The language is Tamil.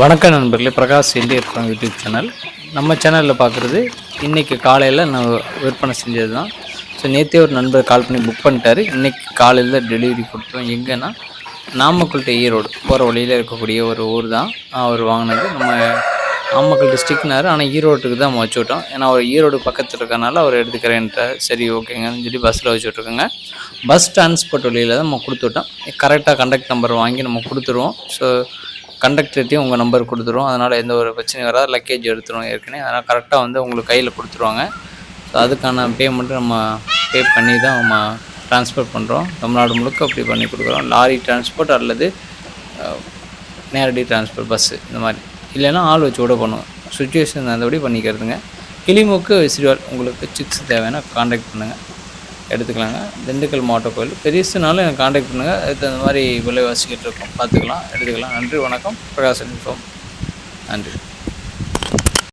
வணக்கம் நண்பர்களே பிரகாஷ் இந்திய இருக்கிறோம் யூடியூப் சேனல். நம்ம சேனலில் பார்க்குறது இன்றைக்கி காலையில் நான் விற்பனை செஞ்சது தான் ஸோ நேற்றே ஒரு நண்பர் கால் பண்ணி புக் பண்ணிட்டாரு. இன்றைக்கி காலையில் டெலிவரி கொடுத்தோம். எங்கன்னா நாமக்கல் டு ஈரோடு போகிற வழியில் இருக்கக்கூடிய ஒரு ஊர் தான் அவர் வாங்கினது. நம்ம நாமக்கல் டிஸ்ட்ரிக்ட்னாரு ஆனால் ஈரோட்டுக்கு e தான் நம்ம வச்சு விட்டோம். ஏன்னா அவர் e ஈரோடு பக்கத்தில் இருக்கனால அவர் எடுத்துக்கிறேன்ட்டார். சரி ஓகேங்கன்னு சொல்லி பஸ்ஸில் வச்சு விட்ருக்கோங்க பஸ் டிரான்ஸ்போர்ட் வழியில் தான் நம்ம கொடுத்து விட்டோம். கரெக்டாக கண்டக்ட் நம்பர் வாங்கி நம்ம கொடுத்துருவோம். ஸோ கண்டக்டர்ட்டையும் உங்கள் நம்பர் கொடுத்துருவோம். அதனால் எந்த ஒரு பிரச்சனையும் வராது. லக்கேஜ் எடுத்துருவோம் ஏற்கனவே. அதனால் கரெக்டாக வந்து உங்களுக்கு கையில் கொடுத்துருவாங்க. ஸோ அதுக்கான பேமெண்ட்டு நம்ம பே பண்ணி தான் நம்ம ட்ரான்ஸ்ஃபர் பண்ணுறோம் தமிழ்நாடு முழுக்க அப்படி பண்ணி கொடுக்குறோம். லாரி டிரான்ஸ்போர்ட் அல்லது நேரடி டிரான்ஸ்போர்ட் பஸ்ஸு இந்த மாதிரி. இல்லைன்னா ஆள் வச்சு கூட பண்ணுவோம். சுச்சுவேஷன் அந்தபடி பண்ணிக்கிறதுங்க. கிளிமுக்கு விசிறிவால் உங்களுக்கு சிக்ஸ் தேவைன்னா காண்டாக்ட் பண்ணுங்கள் எடுத்துக்கலாங்க. திண்டுக்கல் மாவட்ட கோயில். பெரியசுனாலும் எனக்கு காண்டாக்ட் பண்ணுங்கள் அதுக்கு தகுந்த மாதிரி விலைவாசிக்கிட்டு இருக்கோம் பார்த்துக்கலாம் எடுத்துக்கலாம். நன்றி வணக்கம். பிரகாசன் இன்ஃபார்ம். நன்றி.